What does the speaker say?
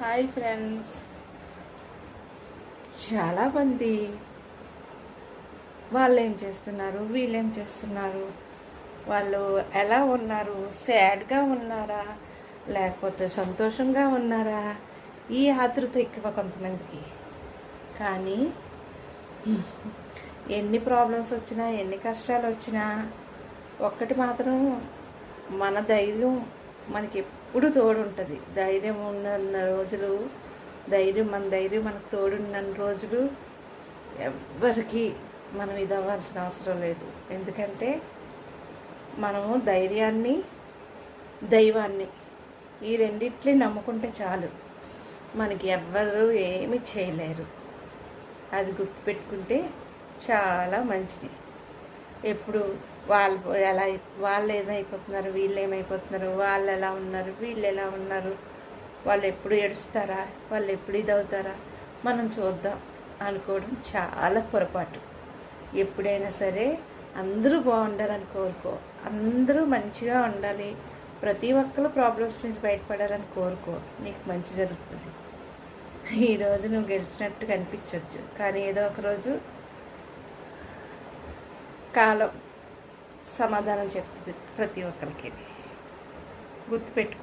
Hi friends. చాలామంది వాళ్ళు ఏం చేస్తున్నారు? వీళ్ళు ఏం చేస్తున్నారు? వాళ్ళు ఎలా ఉన్నారు? సాడ్గా ఉన్నారా? లేకపోతే సంతోషంగా ఉన్నారా? ఈ ఆతృత ఎక్కువ కొంతమందికి. కానీ ఎన్ని ప్రాబ్లమ్స్ వచ్చినా ఎన్ని కష్టాలు వచ్చినా ఒక్కటి మాత్రం మన ధైర్యం మనకి ఎప్పుడు తోడు ఉంటుంది ధైర్యం ఉన్న రోజులు ధైర్యం మన ధైర్యం మనకు తోడున్న రోజులు ఎవ్వరికి మనం ఇది అవ్వాల్సిన అవసరం లేదు. ఎందుకంటే మనము ధైర్యాన్ని దైవాన్ని ఈ రెండిట్ని నమ్ముకుంటే చాలు. మనకి ఎవ్వరు ఏమి చేయలేరు. అది గుర్తుపెట్టుకుంటే చాలా మంచిది. ఎప్పుడు వాళ్ళు ఎలా వాళ్ళు ఏమైపోతున్నారు వీళ్ళు ఏమైపోతున్నారు వాళ్ళు ఎలా ఉన్నారు వీళ్ళు ఎలా ఉన్నారు వాళ్ళు ఎప్పుడు ఏడుస్తారా వాళ్ళు ఎప్పుడు ఇదవుతారా మనం చూద్దాం అనుకోవడం చాలా పొరపాటు. ఎప్పుడైనా సరే అందరూ బాగుండాలని కోరుకో అందరూ మంచిగా ఉండాలి. ప్రతి ఒక్కరు ప్రాబ్లమ్స్ నుంచి బయటపడాలని కోరుకో. నీకు మంచి జరుగుతుంది. ఈరోజు నువ్వు గెలిచినట్టు కనిపించవచ్చు కానీ ఏదో ఒకరోజు కాలం సమాధానం చెప్తుంది ప్రతి ఒక్కరికి. గుర్తుపెట్టుకో